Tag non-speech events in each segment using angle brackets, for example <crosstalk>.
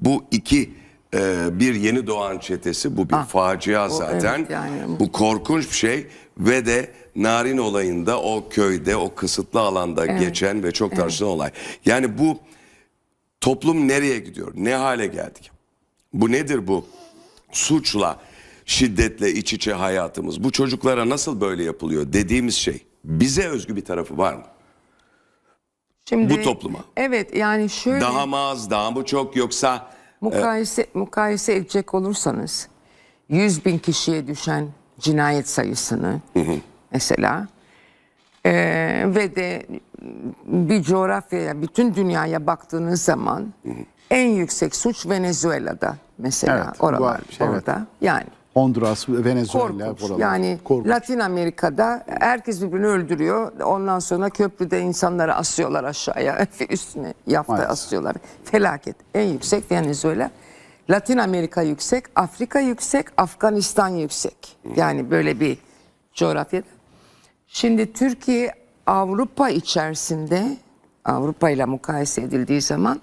Bu iki e, bir yeni doğan çetesi bu bir facia zaten. evet yani. Bu korkunç bir şey ve de Narin olayında o köyde o kısıtlı alanda geçen ve çok tartışılan olay. Yani bu toplum nereye gidiyor? Ne hale geldik? Bu nedir bu? Suçla, şiddetle iç içe hayatımız. Bu çocuklara nasıl böyle yapılıyor dediğimiz şey. Bize özgü bir tarafı var mı? Şimdi, Bu topluma. Evet yani şöyle Daha mı az, daha mı çok yoksa mukayese, mukayese edecek olursanız 100 bin kişiye düşen cinayet sayısını mesela eee, ve de bir coğrafyaya bütün dünyaya baktığınız zaman en yüksek suç Venezuela'da mesela Evet, bu oralar şey, evet. orada yani Honduras, Venezuela, korkunç. buralar. Yani Korkunç. Latin Amerika'da herkes birbirini öldürüyor. Ondan sonra köprüde insanları asıyorlar aşağıya. <laughs> Üstüne yafta Maalesef. asıyorlar. Felaket. En yüksek Venezuela. Latin Amerika yüksek, Afrika yüksek, Afganistan yüksek. Yani böyle bir coğrafyada. Şimdi Türkiye Avrupa içerisinde Avrupa ile mukayese edildiği zaman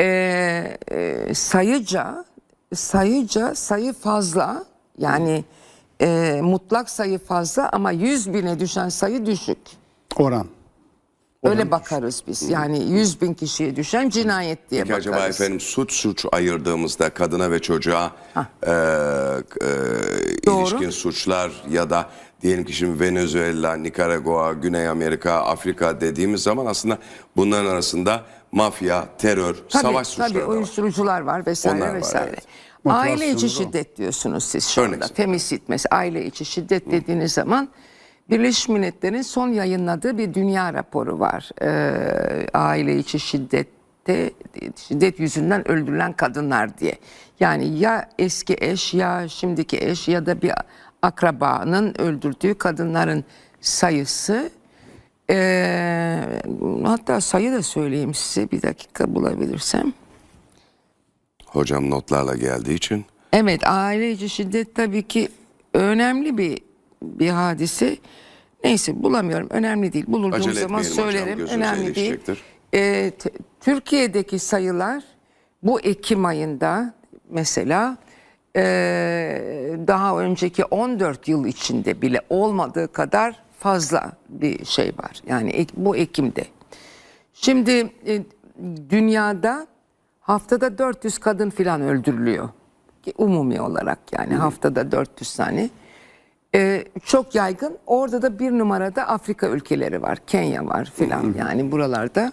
e, e, sayıca sayıca sayı fazla yani e, mutlak sayı fazla ama 100 bine düşen sayı düşük. Oran. Öyle bakarız biz. Yani 100 bin kişiye düşen cinayet diye Peki bakarız. acaba efendim suç suç ayırdığımızda kadına ve çocuğa e, e, Doğru. ilişkin suçlar ya da diyelim ki şimdi Venezuela, Nikaragua, Güney Amerika, Afrika dediğimiz zaman aslında bunların arasında mafya, terör, Tabii, savaş suçları tabii da var. uyuşturucular var vesaire Onlar var, vesaire. evet. Aile içi şiddet diyorsunuz siz şu anda. Femisit mesela aile içi şiddet dediğiniz zaman Birleşmiş Milletler'in son yayınladığı bir dünya raporu var. Ee, aile içi şiddette şiddet yüzünden öldürülen kadınlar diye. Yani ya eski eş ya şimdiki eş ya da bir akrabanın öldürdüğü kadınların sayısı ee, hatta sayı da söyleyeyim size bir dakika bulabilirsem. Hocam notlarla geldiği için. Evet aile içi şiddet tabii ki önemli bir bir hadise. Neyse bulamıyorum önemli değil. Bulurduğum Acele zaman hocam, söylerim gözünüze önemli değil. Ee, t- Türkiye'deki sayılar bu Ekim ayında mesela ee, daha önceki 14 yıl içinde bile olmadığı kadar fazla bir şey var. Yani bu Ekim'de. Şimdi e, dünyada haftada 400 kadın filan öldürülüyor. Umumi olarak yani haftada 400 tane. E, çok yaygın. Orada da bir numarada Afrika ülkeleri var. Kenya var filan yani buralarda.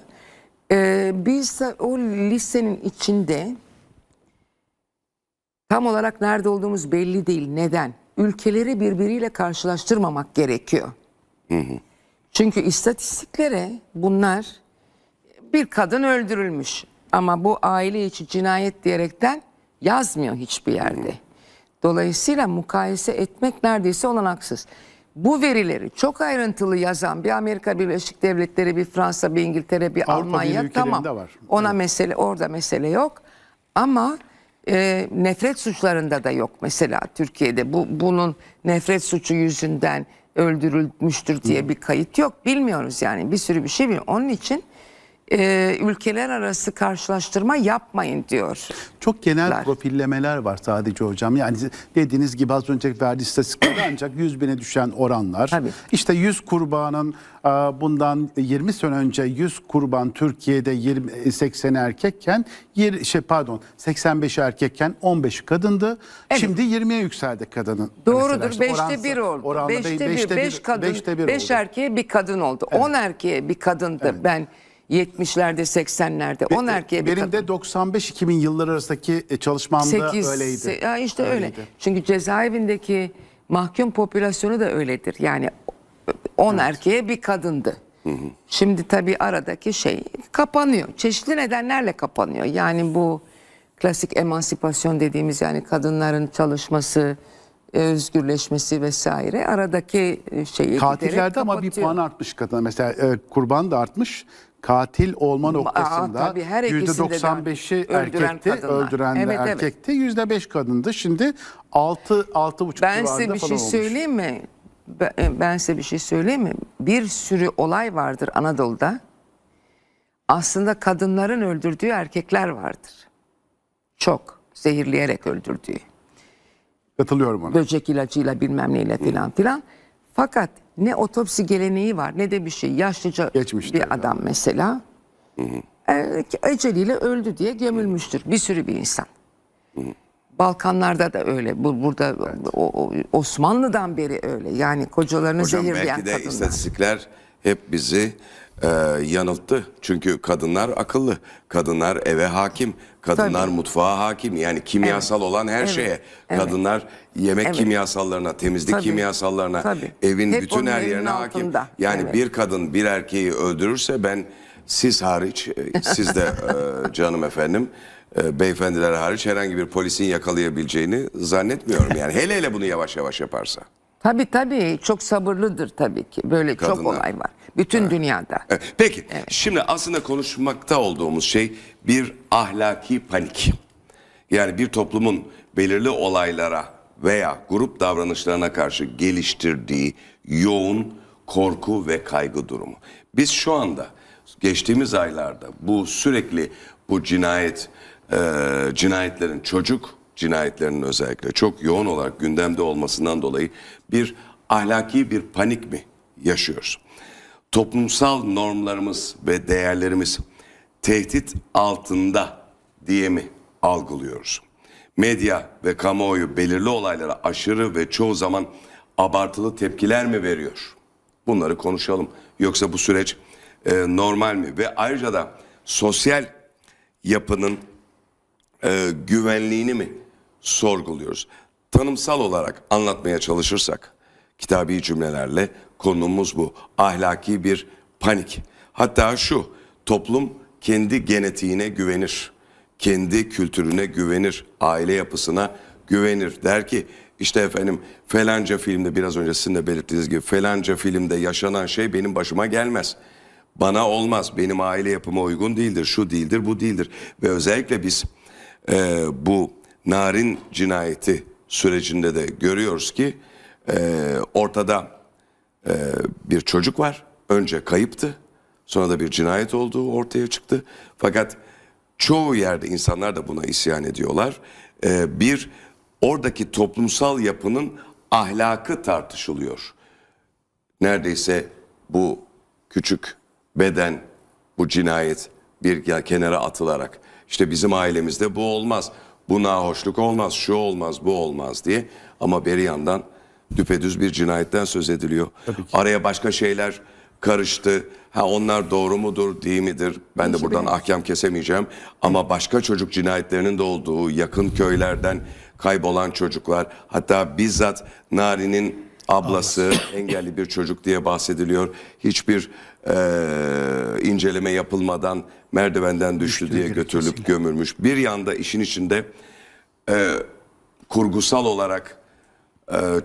E, biz o listenin içinde tam olarak nerede olduğumuz belli değil. Neden? Ülkeleri birbiriyle karşılaştırmamak gerekiyor. Çünkü istatistiklere bunlar bir kadın öldürülmüş ama bu aile içi cinayet diyerekten yazmıyor hiçbir yerde. Dolayısıyla mukayese etmek neredeyse olanaksız. Bu verileri çok ayrıntılı yazan bir Amerika Birleşik Devletleri, bir Fransa, bir İngiltere, bir Avrupa Almanya tamam. var. Ona mesele orada mesele yok. Ama e, nefret suçlarında da yok mesela Türkiye'de. Bu bunun nefret suçu yüzünden öldürülmüştür diye bir kayıt yok. Bilmiyoruz yani bir sürü bir şey bilmiyoruz. Onun için e, ülkeler arası karşılaştırma yapmayın diyor. Çok genel profillemeler var sadece hocam. Yani dediğiniz gibi az önce verdiği istatistiklerde <coughs> ancak 100 bine düşen oranlar. Tabii. İşte 100 kurbanın e, bundan 20 sene önce 100 kurban Türkiye'de 20, 80 erkekken yer- şey pardon 85 erkekken 15 kadındı. Şimdi 20'ye yükseldi kadının. Doğrudur. Mesela işte beşte oransal- bir oldu. oranda beşte, be- bir, beş kadın, beşte bir beş oldu. erkeğe bir kadın oldu. On erkeğe bir kadındı. Ben 70'lerde 80'lerde 10 erkeğe bir Benim kadın. de 95-2000 yılları arasındaki e, çalışmamda Sekiz, öyleydi. se- ya işte öyle. Öyleydi. Çünkü cezaevindeki mahkum popülasyonu da öyledir. Yani 10 erkeğe bir kadındı. Şimdi tabii aradaki şey kapanıyor. Çeşitli nedenlerle kapanıyor. Yani bu klasik emansipasyon dediğimiz yani kadınların çalışması, özgürleşmesi vesaire aradaki e, şeyi Katillerde ama bir puan artmış kadına. Mesela e, kurban da artmış. Katil olma noktasında tabii, her ikisinde de %95'i öldüren erkekti, kadınlar. öldüren de Evet, evet. erkekti. %5 kadındı. Şimdi 6 6,5 Ben civarında size bir şey olmuş. söyleyeyim mi? Ben, ben size bir şey söyleyeyim mi? Bir sürü olay vardır Anadolu'da. Aslında kadınların öldürdüğü erkekler vardır. Çok zehirleyerek öldürdüğü. Katılıyorum ona. Böcek ilacıyla bilmem neyle filan filan. Fakat ne otopsi geleneği var ne de bir şey. Yaşlıca Geçmişte bir adam mesela e, eceliyle öldü diye gömülmüştür. Bir sürü bir insan. Balkanlarda da öyle. Bu burada o- o- Osmanlı'dan beri öyle. Yani kocalarını Hocam zehirleyen belki de kadınlar. istatistikler hep bizi e, yanılttı. Çünkü kadınlar akıllı. Kadınlar eve hakim. Kadınlar Tabii. mutfağa hakim. Yani kimyasal olan her Evet. şeye. Evet. Kadınlar yemek Evet. kimyasallarına, temizlik Tabii. kimyasallarına, Tabii. evin Hep bütün her yerine hakim. altında. Yani Evet. bir kadın bir erkeği öldürürse ben siz hariç, e, siz de e, <laughs> canım efendim, e, beyefendiler hariç herhangi bir polisin yakalayabileceğini zannetmiyorum. Yani hele hele bunu yavaş yavaş yaparsa. Tabii tabii çok sabırlıdır tabii ki. Böyle çok Kadınlar. olay var. Bütün dünyada. Evet, Peki şimdi aslında konuşmakta olduğumuz şey bir ahlaki panik. Yani bir toplumun belirli olaylara veya grup davranışlarına karşı geliştirdiği yoğun korku ve kaygı durumu. Biz şu anda geçtiğimiz aylarda bu sürekli bu cinayet e, cinayetlerin çocuk cinayetlerinin özellikle çok yoğun olarak gündemde olmasından dolayı bir ahlaki bir panik mi yaşıyoruz? Toplumsal normlarımız ve değerlerimiz tehdit altında diye mi algılıyoruz? Medya ve kamuoyu belirli olaylara aşırı ve çoğu zaman abartılı tepkiler mi veriyor? Bunları konuşalım. Yoksa bu süreç e, normal mi? Ve ayrıca da sosyal yapının e, güvenliğini mi sorguluyoruz? Tanımsal olarak anlatmaya çalışırsak kitabi cümlelerle konumuz bu. Ahlaki bir panik. Hatta şu toplum kendi genetiğine güvenir. Kendi kültürüne güvenir. Aile yapısına güvenir. Der ki işte efendim falanca filmde biraz önce sizin de belirttiğiniz gibi falanca filmde yaşanan şey benim başıma gelmez. Bana olmaz. Benim aile yapıma uygun değildir. Şu değildir, bu değildir. Ve özellikle biz e, bu narin cinayeti sürecinde de görüyoruz ki e, ortada e, bir çocuk var. Önce kayıptı. Sonra da bir cinayet olduğu ortaya çıktı. Fakat çoğu yerde insanlar da buna isyan ediyorlar. E, bir oradaki toplumsal yapının ahlakı tartışılıyor neredeyse bu küçük beden, bu cinayet bir kenara atılarak işte bizim ailemizde bu olmaz, bu nahoşluk olmaz, şu olmaz, bu olmaz diye ama bir yandan düpedüz bir cinayetten söz ediliyor. Araya başka şeyler karıştı. Ha onlar doğru mudur, değil midir? Ben de buradan ahkam kesemeyeceğim. Ama başka çocuk cinayetlerinin de olduğu yakın köylerden kaybolan çocuklar, hatta bizzat Nari'nin ablası engelli bir çocuk diye bahsediliyor. Hiçbir eee, inceleme yapılmadan merdivenden düştü diye götürülüp gömülmüş. Bir yanda işin içinde eee, kurgusal olarak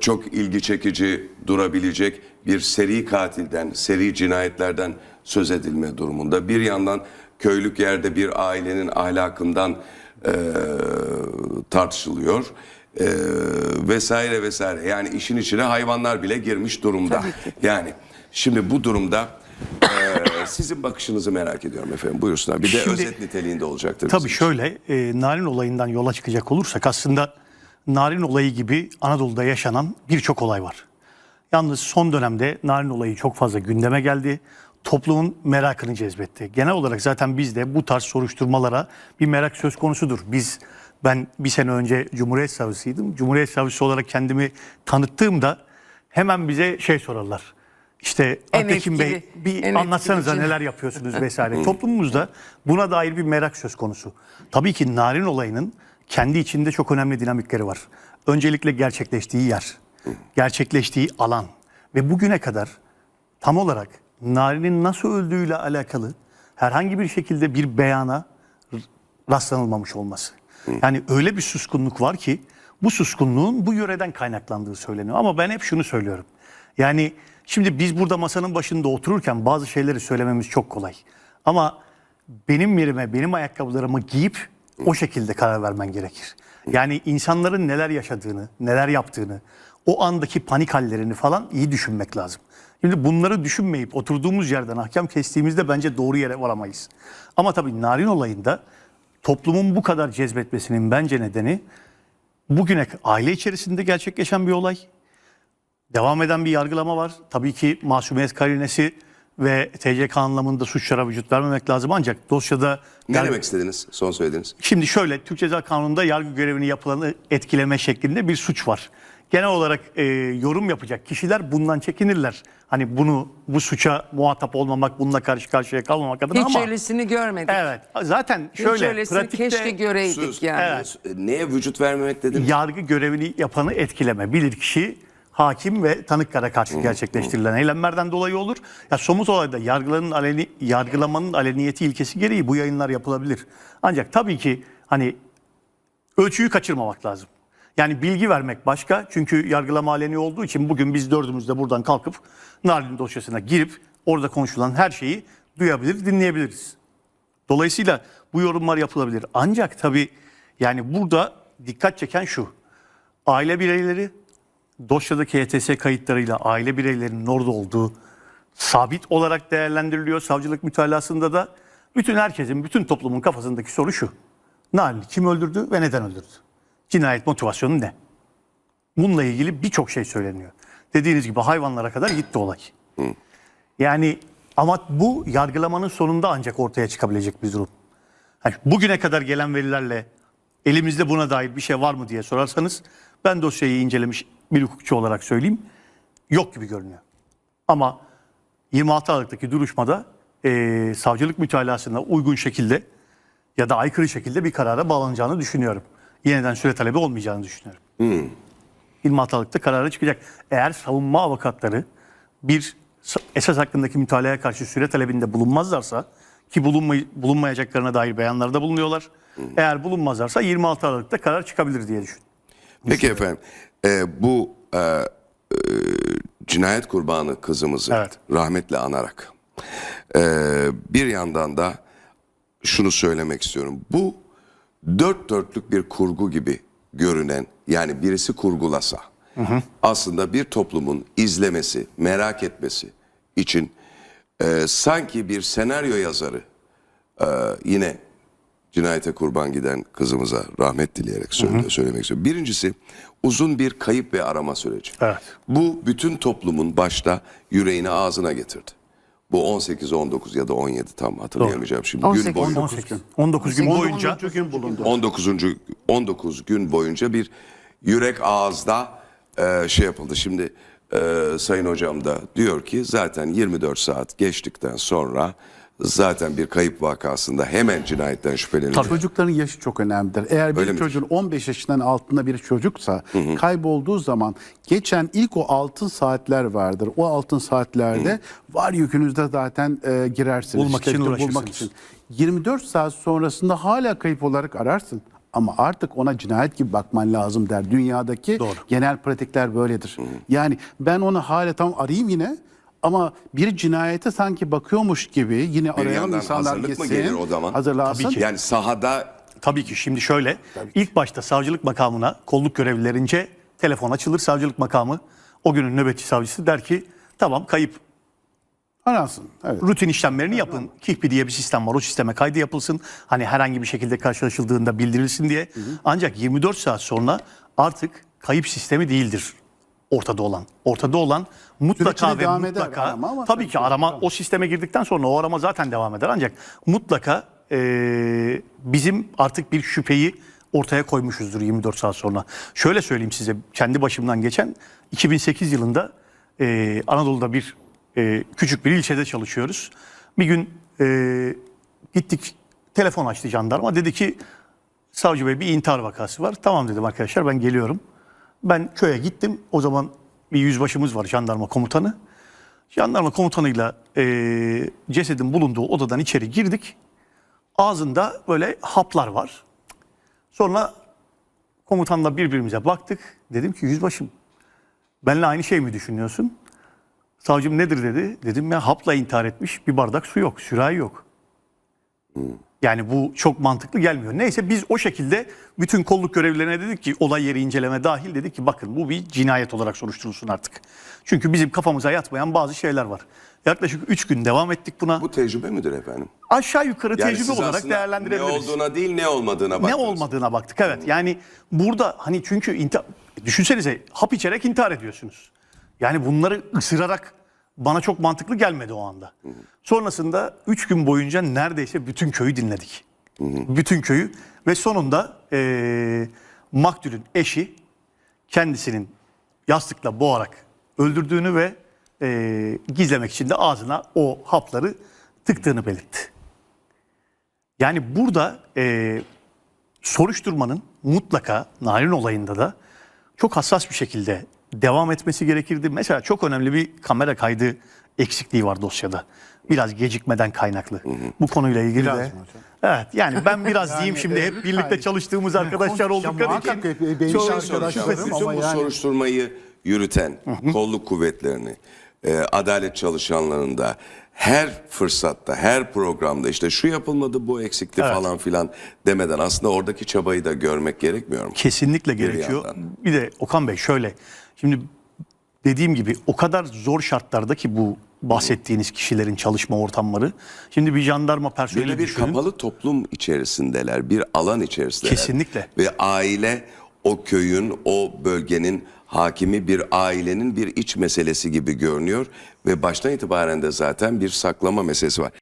çok ilgi çekici durabilecek bir seri katilden, seri cinayetlerden söz edilme durumunda. Bir yandan köylük yerde bir ailenin ahlakından eee, tartışılıyor. Eee, vesaire vesaire. Yani işin içine hayvanlar bile girmiş durumda. Yani şimdi bu durumda eee, sizin bakışınızı merak ediyorum efendim. Buyursunlar. Bir de Şimdi- özet niteliğinde olacaktır. Tabii şöyle e, Narin olayından yola çıkacak olursak aslında Narin olayı gibi Anadolu'da yaşanan birçok olay var. Yalnız son dönemde Narin olayı çok fazla gündeme geldi. Toplumun merakını cezbetti. Genel olarak zaten bizde bu tarz soruşturmalara bir merak söz konusudur. Biz ben bir sene önce Cumhuriyet Savcısıydım. Cumhuriyet Savcısı olarak kendimi tanıttığımda hemen bize şey sorarlar. İşte En Altekin Bey bir en anlatsanıza neler yapıyorsunuz <laughs> vesaire. Toplumumuzda buna dair bir merak söz konusu. Tabii ki narin olayının kendi içinde çok önemli dinamikleri var. Öncelikle gerçekleştiği yer, gerçekleştiği alan ve bugüne kadar tam olarak narinin nasıl öldüğüyle alakalı herhangi bir şekilde bir beyana rastlanılmamış olması. Yani öyle bir suskunluk var ki bu suskunluğun bu yöreden kaynaklandığı söyleniyor. Ama ben hep şunu söylüyorum. Yani şimdi biz burada masanın başında otururken bazı şeyleri söylememiz çok kolay. Ama benim yerime, benim ayakkabılarımı giyip o şekilde karar vermen gerekir. Yani insanların neler yaşadığını, neler yaptığını, o andaki panik hallerini falan iyi düşünmek lazım. Şimdi bunları düşünmeyip oturduğumuz yerden ahkam kestiğimizde bence doğru yere varamayız. Ama tabii narin olayında toplumun bu kadar cezbetmesinin bence nedeni bugüne aile içerisinde gerçekleşen bir olay. Devam eden bir yargılama var. Tabii ki masumiyet karinesi ve TCK anlamında suçlara vücut vermemek lazım ancak dosyada Ne yani- demek istediniz? Son söylediğiniz. Şimdi şöyle Türk Ceza Kanunu'nda yargı görevini yapılanı etkileme şeklinde bir suç var. Genel olarak e, yorum yapacak kişiler bundan çekinirler. Hani bunu bu suça muhatap olmamak, bununla karşı karşıya kalmamak adına Hiç ama öylesini görmedik. evet zaten Hiç şöyle öylesini pratikte keşke göreydik Sus. yani. Evet. Neye vücut vermemek dediniz? yargı görevini yapanı etkileme. Bilirkişi hakim ve tanıklara karşı gerçekleştirilen eylemlerden dolayı olur. Ya somut olayda yargılanın aleni, yargılamanın aleniyeti ilkesi gereği bu yayınlar yapılabilir. Ancak tabii ki hani ölçüyü kaçırmamak lazım. Yani bilgi vermek başka. Çünkü yargılama aleni olduğu için bugün biz dördümüz de buradan kalkıp Narin dosyasına girip orada konuşulan her şeyi duyabilir, dinleyebiliriz. Dolayısıyla bu yorumlar yapılabilir. Ancak tabii yani burada dikkat çeken şu. Aile bireyleri dosyadaki HTS kayıtlarıyla aile bireylerinin orada olduğu sabit olarak değerlendiriliyor. Savcılık mütalasında da bütün herkesin, bütün toplumun kafasındaki soru şu. Narin'i kim öldürdü ve neden öldürdü? Cinayet motivasyonu ne? Bununla ilgili birçok şey söyleniyor. Dediğiniz gibi hayvanlara kadar gitti olay. Yani ama bu yargılamanın sonunda ancak ortaya çıkabilecek bir durum. Hani bugüne kadar gelen verilerle elimizde buna dair bir şey var mı diye sorarsanız ben dosyayı incelemiş bir hukukçu olarak söyleyeyim. Yok gibi görünüyor. Ama 26 Aralık'taki duruşmada eee, savcılık mütalasına uygun şekilde ya da aykırı şekilde bir karara bağlanacağını düşünüyorum. Yeniden süre talebi olmayacağını düşünüyorum. 26 Aralık'ta kararı çıkacak. Eğer savunma avukatları bir sa- esas hakkındaki mütalaya karşı süre talebinde bulunmazlarsa ki bulunmay- bulunmayacaklarına dair beyanlarda bulunuyorlar. Eğer bulunmazlarsa 26 Aralık'ta karar çıkabilir diye düşün. Peki efendim. E, bu e, e, cinayet kurbanı kızımızı Evet. rahmetle anarak e, bir yandan da şunu söylemek istiyorum. Bu dört dörtlük bir kurgu gibi görünen yani birisi kurgulasa aslında bir toplumun izlemesi, merak etmesi için e, sanki bir senaryo yazarı e, yine cinayete kurban giden kızımıza rahmet dileyerek söyle, söylemek istiyorum. Birincisi uzun bir kayıp ve arama süreci. Evet. Bu bütün toplumun başta yüreğini ağzına getirdi. Bu 18, 19 ya da 17 tam hatırlayamayacağım şimdi. 18, Gün boyu 19 gün. 19 gün boyunca 19. gün bulundu. 19. 19 gün boyunca bir yürek ağızda e, şey yapıldı. Şimdi e, Sayın Hocam da diyor ki zaten 24 saat geçtikten sonra zaten bir kayıp vakasında hemen cinayetten şüpheleniyor. Çocukların yaşı çok önemlidir. Eğer bir Öyle midir? çocuğun 15 yaşından altında bir çocuksa kaybolduğu zaman geçen ilk o altın saatler vardır. O altın saatlerde var yükünüzde zaten e, girersiniz. Bulmak için bulmak uğraşırsınız. için. 24 saat sonrasında hala kayıp olarak ararsın. Ama artık ona cinayet gibi bakman lazım der. Dünyadaki Doğru. genel pratikler böyledir. Yani ben onu hala tam arayayım yine ama bir cinayete sanki bakıyormuş gibi yine Bir arayan yandan insanlar hazırlık mı gitsin, gelir o zaman? Hazırlansın. Tabii ki. Yani sahada Tabii ki şimdi şöyle ilk başta savcılık makamına kolluk görevlilerince telefon açılır savcılık makamı o günün nöbetçi savcısı der ki tamam kayıp Aransın. Evet. rutin işlemlerini yapın. KİHPİ diye bir sistem var. O sisteme kaydı yapılsın. Hani herhangi bir şekilde karşılaşıldığında bildirilsin diye. Ancak 24 saat sonra artık kayıp sistemi değildir ortada olan. Ortada olan mutlaka Sürekli ve devam eder mutlaka arama ama tabii ki arama tamam. o sisteme girdikten sonra o arama zaten devam eder. Ancak mutlaka eee, bizim artık bir şüpheyi ortaya koymuşuzdur 24 saat sonra. Şöyle söyleyeyim size kendi başımdan geçen 2008 yılında eee, Anadolu'da bir eee, küçük bir ilçede çalışıyoruz. Bir gün eee, gittik telefon açtı jandarma dedi ki savcı bey bir intihar vakası var. Tamam dedim arkadaşlar ben geliyorum. Ben köye gittim. O zaman bir yüzbaşımız var jandarma komutanı. Jandarma komutanıyla eee cesedin bulunduğu odadan içeri girdik. Ağzında böyle haplar var. Sonra komutanla birbirimize baktık. Dedim ki yüzbaşım benimle aynı şey mi düşünüyorsun? Savcım nedir dedi. Dedim ya hapla intihar etmiş bir bardak su yok, sürahi yok. Yani bu çok mantıklı gelmiyor. Neyse biz o şekilde bütün kolluk görevlilerine dedik ki olay yeri inceleme dahil dedik ki bakın bu bir cinayet olarak soruşturulsun artık. Çünkü bizim kafamıza yatmayan bazı şeyler var. Yaklaşık 3 gün devam ettik buna. Bu tecrübe midir efendim? Aşağı yukarı Yani tecrübe olarak aslında Ne değerlendirebiliriz. olduğuna değil ne olmadığına ne baktınız. olmadığına baktık evet. Yani burada hani çünkü düşünsenize hap içerek intihar ediyorsunuz. Yani bunları ısırarak bana çok mantıklı gelmedi o anda. Sonrasında 3 gün boyunca neredeyse bütün köyü dinledik. Bütün köyü ve sonunda eee maktulün eşi kendisinin yastıkla boğarak öldürdüğünü ve eee, gizlemek için de ağzına o hapları tıktığını belirtti. Yani burada e, soruşturmanın mutlaka Narin olayında da çok hassas bir şekilde devam etmesi gerekirdi. Mesela çok önemli bir kamera kaydı eksikliği var dosyada. Biraz gecikmeden kaynaklı. Bu konuyla ilgili Biraz de. hocam? Evet yani ben biraz <laughs> Yani, diyeyim şimdi e, hep birlikte çalıştığımız arkadaşlar oldukları için. hep- benim çok- Bir arkadaşlarım ama bu yani- soruşturmayı yürüten kolluk kuvvetlerini, e, adalet çalışanlarında her fırsatta, her programda işte şu yapılmadı, bu eksikti Evet. falan filan demeden aslında oradaki çabayı da görmek gerekmiyor mu? Kesinlikle Bir gerekiyor. yandan. Bir de Okan Bey şöyle. Şimdi dediğim gibi o kadar zor şartlarda ki bu bahsettiğiniz kişilerin çalışma ortamları. Şimdi bir jandarma personeli de bir düşünün. kapalı toplum içerisindeler, bir alan içerisindeler. Kesinlikle. Ve aile o köyün, o bölgenin hakimi bir ailenin bir iç meselesi gibi görünüyor ve baştan itibaren de zaten bir saklama meselesi var.